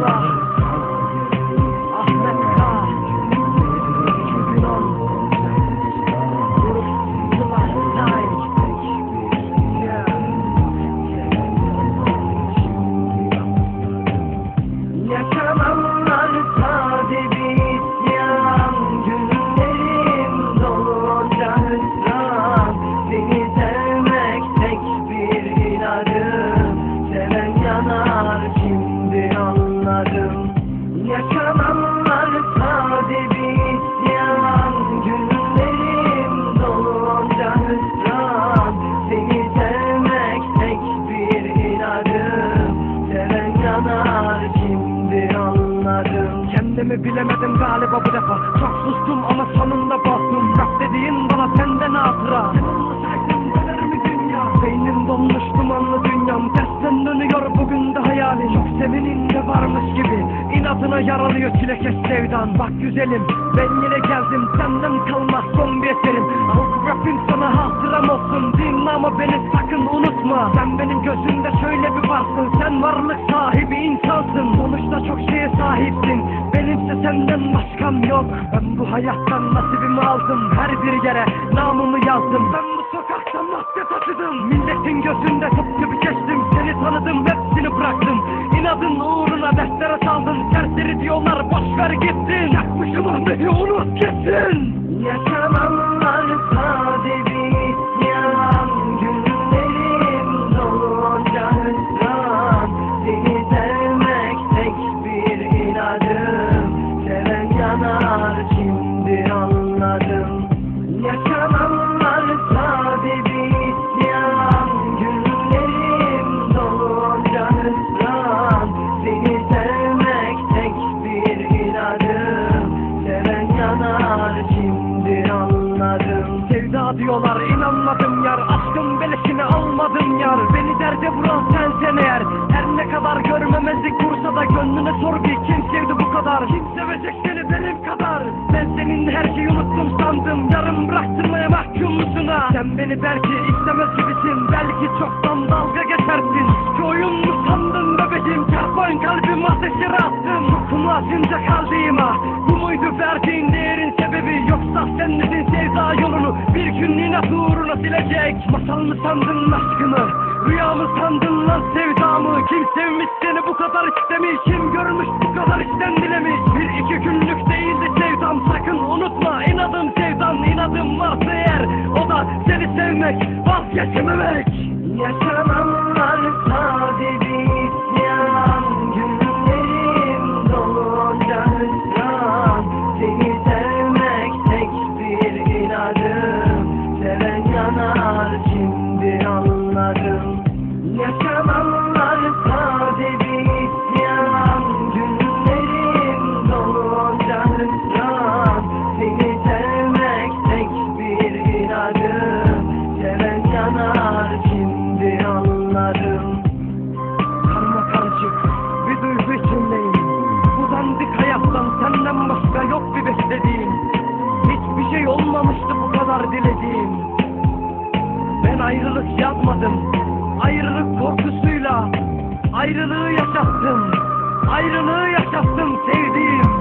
Wow. Kendimi bilemedim galiba bu defa. Çok sustum ama sonunda bastım. Rap dediğin bana senden hatıra. Beynim donmuş dumanlı dünyam. Tersten dönüyor bugün de hayali Çok sevenin varmış gibi. İnadına yaralıyor çilekeş sevdan. Bak güzelim ben yine geldim. Senden kalmaz son bir eserim. Al bu rapim sana hatıram olsun. Dinle ama beni senden başkam yok. Ben bu hayattan nasibimi aldım. Her bir yere namımı yazdım. Ben bu sokakta maske taşıdım. Milletin gözünde tıpkı bir geçtim. Seni tanıdım hepsini bıraktım. İnadın uğruna destere saldın Serseri diyorlar boş ver gitsin Yakmışım ahmeti unut gitsin Yaşananlar şimdi anladım. Sevda diyorlar inanmadım yar. Aşkın beleşini almadım yar. Beni derde vuran sensen eğer. Her ne kadar görmemezlik kursa da Gönlüne sor bir kim sevdi bu kadar? Kim sevecek seni benim kadar? Ben senin her şeyi unuttum sandım. Yarım bıraktırmaya mahkum musun ha? Sen beni belki istemez gibisin. Belki çoktan dalga geçersin. Şu oyun mu sandın bebeğim. Çarpan kalbim ateşlere attım kaldığım ha Bu muydu verdiğin Yoksa sen dedin sevda yolunu Bir gün inat uğruna silecek. Masal mı sandın aşkımı Rüya mı sandın lan sevdamı? Kim sevmiş seni bu kadar istemiş Kim görmüş bu kadar içten dilemiş? Bir iki günlük değildi sevdam Sakın unutma. İnadım sevdam inadım varsa eğer O da seni sevmek vazgeçememek. Yaşananlar sade şimdi anladım. Yaşananlar yapmadım Ayrılık korkusuyla Ayrılığı yaşattım. Ayrılığı yaşattım sevdiğim